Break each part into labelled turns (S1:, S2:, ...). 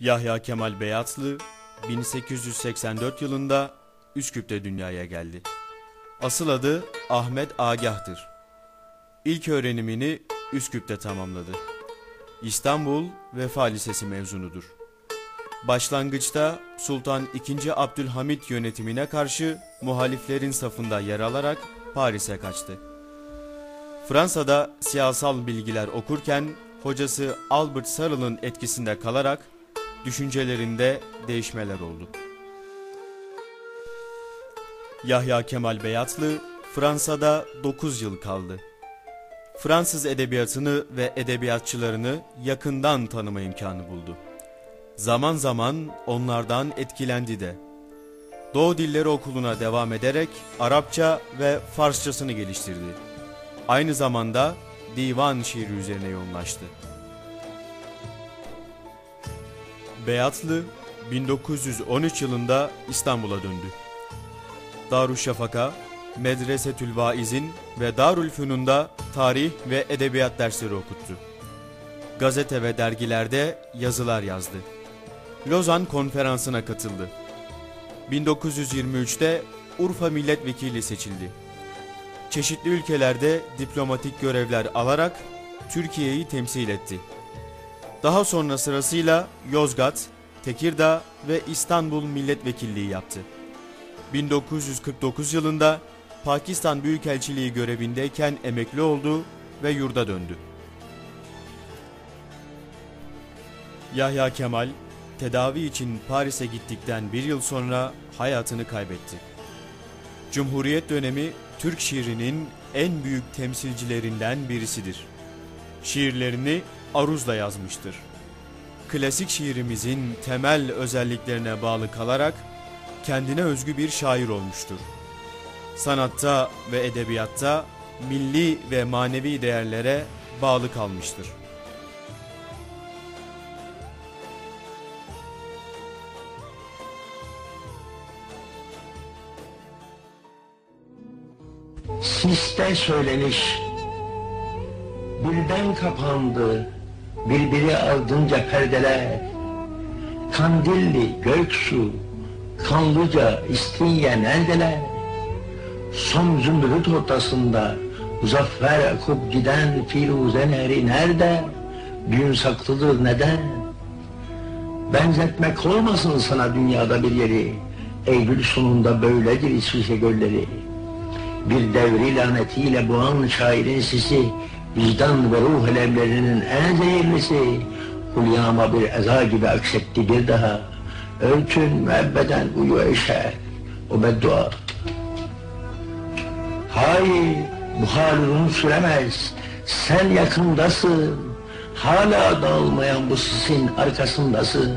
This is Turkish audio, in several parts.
S1: Yahya Kemal Beyatlı 1884 yılında Üsküp'te dünyaya geldi. Asıl adı Ahmet Agah'tır. İlk öğrenimini Üsküp'te tamamladı. İstanbul Vefa Lisesi mezunudur. Başlangıçta Sultan II. Abdülhamit yönetimine karşı muhaliflerin safında yer alarak Paris'e kaçtı. Fransa'da siyasal bilgiler okurken hocası Albert Sarrel'ın etkisinde kalarak düşüncelerinde değişmeler oldu. Yahya Kemal Beyatlı Fransa'da 9 yıl kaldı. Fransız edebiyatını ve edebiyatçılarını yakından tanıma imkanı buldu. Zaman zaman onlardan etkilendi de. Doğu Dilleri Okulu'na devam ederek Arapça ve Farsçasını geliştirdi. Aynı zamanda divan şiiri üzerine yoğunlaştı. Beyatlı 1913 yılında İstanbul'a döndü. Darüşşafaka, Medresetül Vaizin ve Darülfünun'da tarih ve edebiyat dersleri okuttu. Gazete ve dergilerde yazılar yazdı. Lozan konferansına katıldı. 1923'te Urfa milletvekili seçildi. Çeşitli ülkelerde diplomatik görevler alarak Türkiye'yi temsil etti. Daha sonra sırasıyla Yozgat, Tekirdağ ve İstanbul milletvekilliği yaptı. 1949 yılında Pakistan Büyükelçiliği görevindeyken emekli oldu ve yurda döndü. Yahya Kemal tedavi için Paris'e gittikten bir yıl sonra hayatını kaybetti. Cumhuriyet dönemi Türk şiirinin en büyük temsilcilerinden birisidir. Şiirlerini aruzla yazmıştır. Klasik şiirimizin temel özelliklerine bağlı kalarak kendine özgü bir şair olmuştur. Sanatta ve edebiyatta milli ve manevi değerlere bağlı kalmıştır.
S2: Siste söyleniş Birden kapandı Birbiri ardınca perdeler Kandilli göksu Kanlıca İstinye neredeler Son zümrüt ortasında Muzaffer akıp giden Firuze nehri nerede? Gün saklıdır neden? Benzetmek olmasın sana dünyada bir yeri Eylül sonunda böyledir İsviçre gölleri. Bir devri lanetiyle boğan şairin sisi, vicdan ve ruh elemlerinin en zehirlisi, Hulyama bir eza gibi aksetti bir daha, ölçün müebbeden uyu eşe, o beddua. Hayır, bu hal uzun süremez, sen yakındasın, hala dağılmayan bu sisin arkasındasın.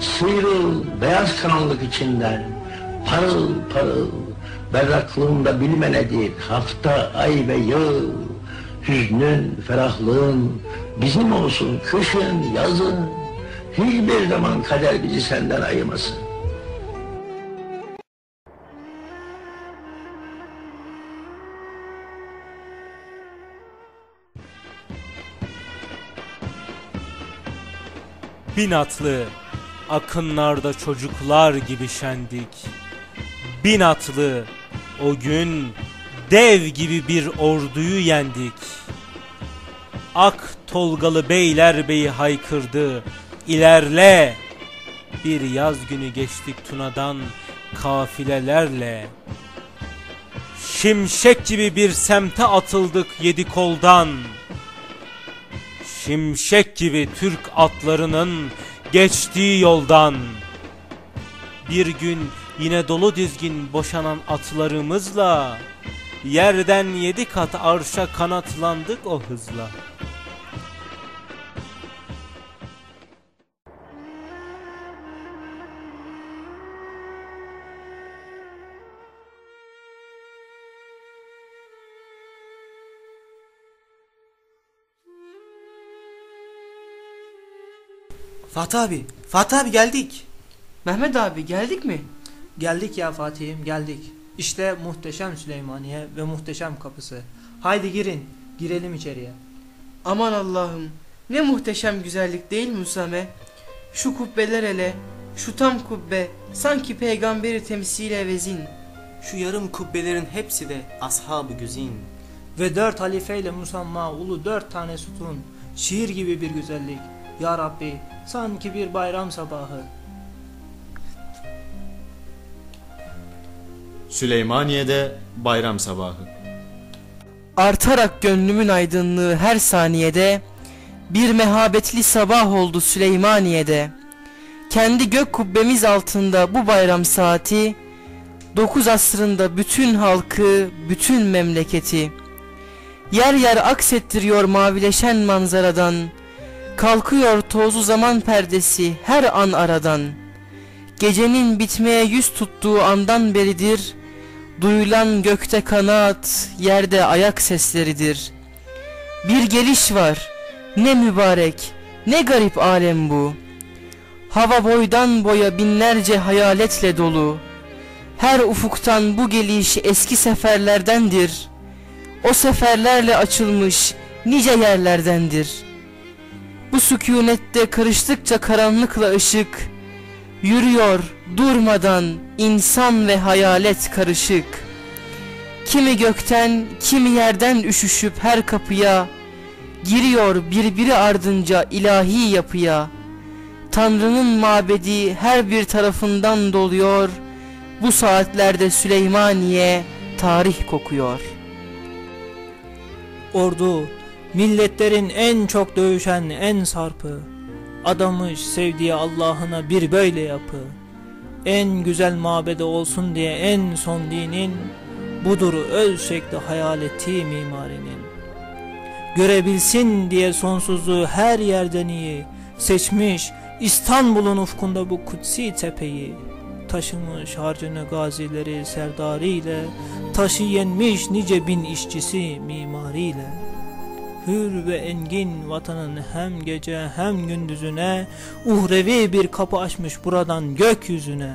S2: Sıyrıl beyaz karanlık içinden, parıl parıl, berraklığında bilme nedir hafta, ay ve yıl. Hüznün, ferahlığın bizim olsun kışın, yazın. Hiçbir zaman kader bizi senden ayırmasın.
S3: Bin atlı, akınlarda çocuklar gibi şendik. Bin atlı, o gün dev gibi bir orduyu yendik. Ak Tolgalı beyler beyi haykırdı, ilerle. Bir yaz günü geçtik Tuna'dan kafilelerle. Şimşek gibi bir semte atıldık yedi koldan. Şimşek gibi Türk atlarının geçtiği yoldan. Bir gün yine dolu dizgin boşanan atlarımızla yerden yedi kat arşa kanatlandık o hızla.
S4: Fatih abi, Fatih abi geldik.
S5: Mehmet abi geldik mi?
S6: Geldik ya Fatih'im geldik. İşte muhteşem Süleymaniye ve muhteşem kapısı. Haydi girin, girelim içeriye.
S5: Aman Allah'ım ne muhteşem güzellik değil mi Usame? Şu kubbeler hele, şu tam kubbe, sanki peygamberi temsile vezin.
S4: Şu yarım kubbelerin hepsi de ashab-ı güzin.
S6: Ve dört halifeyle musamma ulu dört tane sütun. Şiir gibi bir güzellik. Ya Rabbi sanki bir bayram sabahı.
S1: Süleymaniye'de bayram sabahı.
S5: Artarak gönlümün aydınlığı her saniyede, bir mehabetli sabah oldu Süleymaniye'de. Kendi gök kubbemiz altında bu bayram saati, dokuz asrında bütün halkı, bütün memleketi, yer yer aksettiriyor mavileşen manzaradan, kalkıyor tozlu zaman perdesi her an aradan. Gecenin bitmeye yüz tuttuğu andan beridir, Duyulan gökte kanat, yerde ayak sesleridir. Bir geliş var, ne mübarek, ne garip alem bu. Hava boydan boya binlerce hayaletle dolu. Her ufuktan bu geliş eski seferlerdendir. O seferlerle açılmış nice yerlerdendir. Bu sükunette karıştıkça karanlıkla ışık, Yürüyor durmadan insan ve hayalet karışık. Kimi gökten, kimi yerden üşüşüp her kapıya, Giriyor birbiri ardınca ilahi yapıya. Tanrı'nın mabedi her bir tarafından doluyor, Bu saatlerde Süleymaniye tarih kokuyor.
S6: Ordu milletlerin en çok dövüşen en sarpı. Adamış sevdiği Allah'ına bir böyle yapı. En güzel mabede olsun diye en son dinin budur öz şekli hayaleti mimarinin. Görebilsin diye sonsuzluğu her yerden iyi seçmiş İstanbul'un ufkunda bu kutsi tepeyi. Taşımış harcını gazileri serdariyle, taşı yenmiş nice bin işçisi mimariyle. Hür ve engin vatanın hem gece hem gündüzüne uhrevi bir kapı açmış buradan gökyüzüne.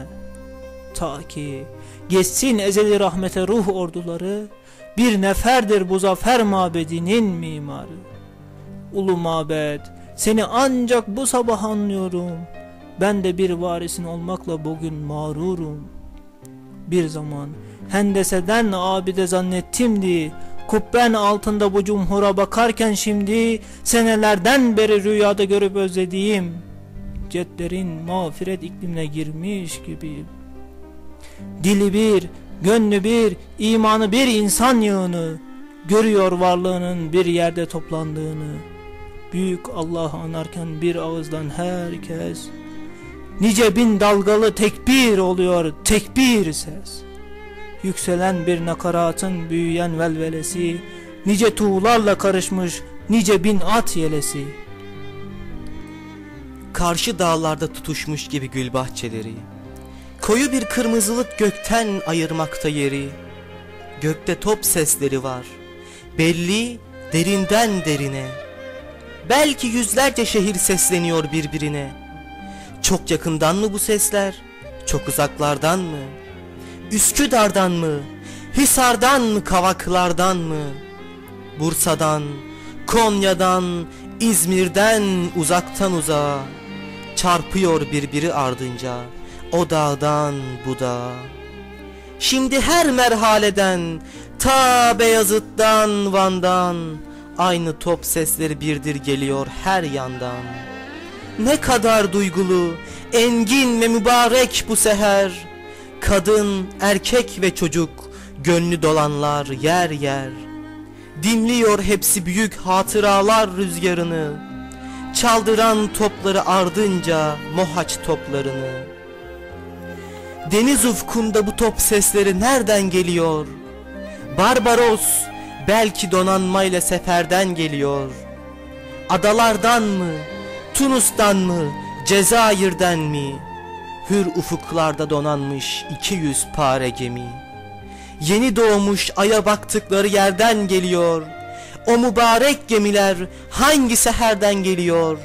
S6: Ta ki geçsin ezeli rahmete ruh orduları bir neferdir bu zafer mabedinin mimarı. Ulu mabed seni ancak bu sabah anlıyorum. Ben de bir varisin olmakla bugün mağrurum. Bir zaman hendeseden abide zannettimdi Kubben altında bu cumhura bakarken şimdi senelerden beri rüyada görüp özlediğim cetlerin mağfiret iklimine girmiş gibi. Dili bir, gönlü bir, imanı bir insan yığını görüyor varlığının bir yerde toplandığını. Büyük Allah anarken bir ağızdan herkes nice bin dalgalı tekbir oluyor tekbir ses. Yükselen bir nakaratın büyüyen velvelesi, nice tuğlarla karışmış nice bin at yelesi.
S4: Karşı dağlarda tutuşmuş gibi gül bahçeleri, koyu bir kırmızılık gökten ayırmakta yeri. Gökte top sesleri var, belli derinden derine. Belki yüzlerce şehir sesleniyor birbirine. Çok yakından mı bu sesler, çok uzaklardan mı? Üsküdar'dan mı? Hisar'dan mı? Kavaklardan mı? Bursa'dan, Konya'dan, İzmir'den uzaktan uzağa Çarpıyor birbiri ardınca o dağdan bu dağa. Şimdi her merhaleden ta Beyazıt'tan Van'dan Aynı top sesleri birdir geliyor her yandan. Ne kadar duygulu, engin ve mübarek bu seher Kadın, erkek ve çocuk, gönlü dolanlar yer yer. Dinliyor hepsi büyük hatıralar rüzgarını. Çaldıran topları ardınca mohaç toplarını. Deniz ufkunda bu top sesleri nereden geliyor? Barbaros belki donanmayla seferden geliyor. Adalardan mı, Tunus'tan mı, Cezayir'den mi? Hür ufuklarda donanmış iki yüz pare gemi. Yeni doğmuş aya baktıkları yerden geliyor. O mübarek gemiler hangi seherden geliyor?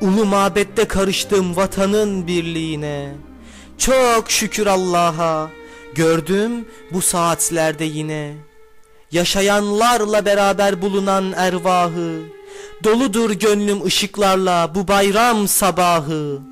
S4: Ulu mabette karıştım vatanın birliğine. Çok şükür Allah'a Gördüm bu saatlerde yine. Yaşayanlarla beraber bulunan ervahı
S7: Doludur gönlüm ışıklarla bu bayram sabahı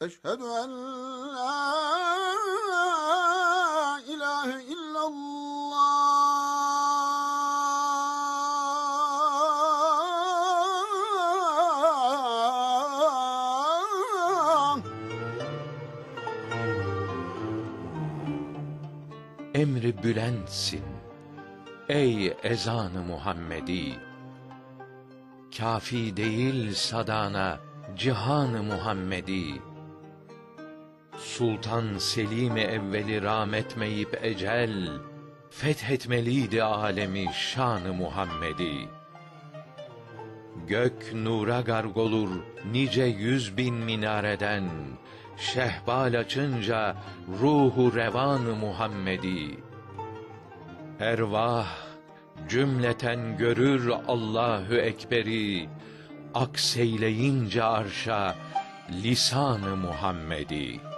S8: Eşhedü en la ilahe illallah
S9: emri bülentsin. Ey ezanı Muhammedi! Kafi değil sadana cihanı Muhammedi. Sultan Selim-i evveli rahmetmeyip ecel, fethetmeliydi alemi şanı Muhammedi. Gök nura gargolur nice yüz bin minareden, şehbal açınca ruhu revanı Muhammedi. Ervah cümleten görür Allahu Ekber'i, akseyleyince arşa lisanı Muhammedi.